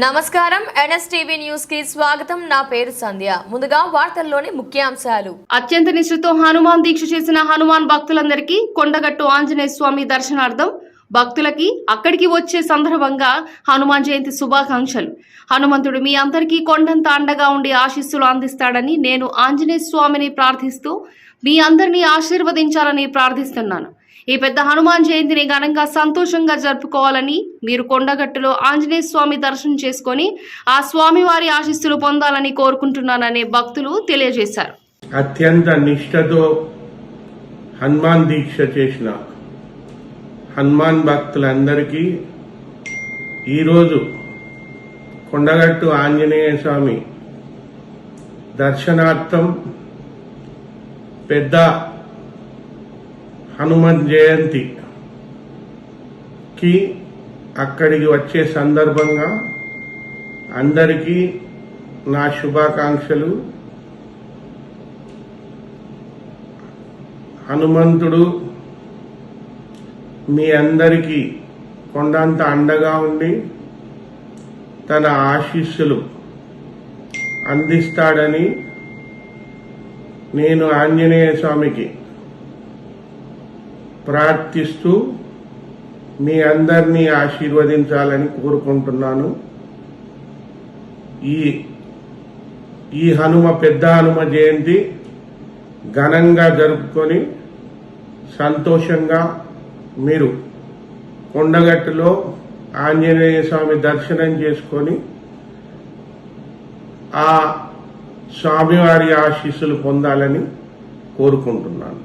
నమస్కారం. ఎన్ఎస్టీవీ న్యూస్కి స్వాగతం. నా పేరు సంధ్య. ముందుగా వార్తల్లోని ముఖ్యాంశాలు. అత్యంత నిష్ఠతో హనుమాన్ దీక్ష చేసిన హనుమాన్ భక్తులందరికీ కొండగట్టు ఆంజనేయ స్వామి దర్శనార్థం భక్తులకి అక్కడికి వచ్చే సందర్భంగా హనుమాన్ జయంతి శుభాకాంక్షలు. హనుమంతుడు మీ అందరికీ కొండంత అండగా ఉండి ఆశీస్సులు అందిస్తాడని నేను ఆంజనేయ స్వామిని ప్రార్థిస్తూ మీ అందరినీ ఆశీర్వదించాలని ప్రార్థిస్తున్నాను. ఈ పెద్ద హనుమాన్ జయంతిని ఘనంగా సంతోషంగా జరుపుకోవాలని మీరు కొండగట్టులో ఆంజనేయ స్వామి దర్శనం చేసుకొని ఆ స్వామివారి ఆశీస్సులు పొందాలని కోరుకుంటున్నానని భక్తులు తెలియజేశారు. అత్యంత నిష్ఠతో హనుమాన్ దీక్ష చేసిన హనుమాన్ భక్తులందరికీ ఈరోజు కొండగట్టు ఆంజనేయ స్వామి దర్శనార్థం పెద్ద హనుమత్ జయంతికి అక్కడికి వచ్చే సందర్భంగా అందరికీ నా శుభాకాంక్షలు. హనుమంతుడు మీ అందరికీ కొండంత అండగా ఉండి తన ఆశీస్సులు అందిస్తాడని నేను ఆంజనేయ స్వామికి ప్రార్థిస్తూ మీ అందరినీ ఆశీర్వదించాలని కోరుకుంటున్నాను. ఈ ఈ హనుమ పెద్ద హనుమ జయంతి ఘనంగా జరుపుకొని సంతోషంగా మీరు కొండగట్టులో ఆంజనేయ స్వామి దర్శనం చేసుకొని ఆ స్వామివారి ఆశీస్సులు పొందాలని కోరుకుంటున్నాను.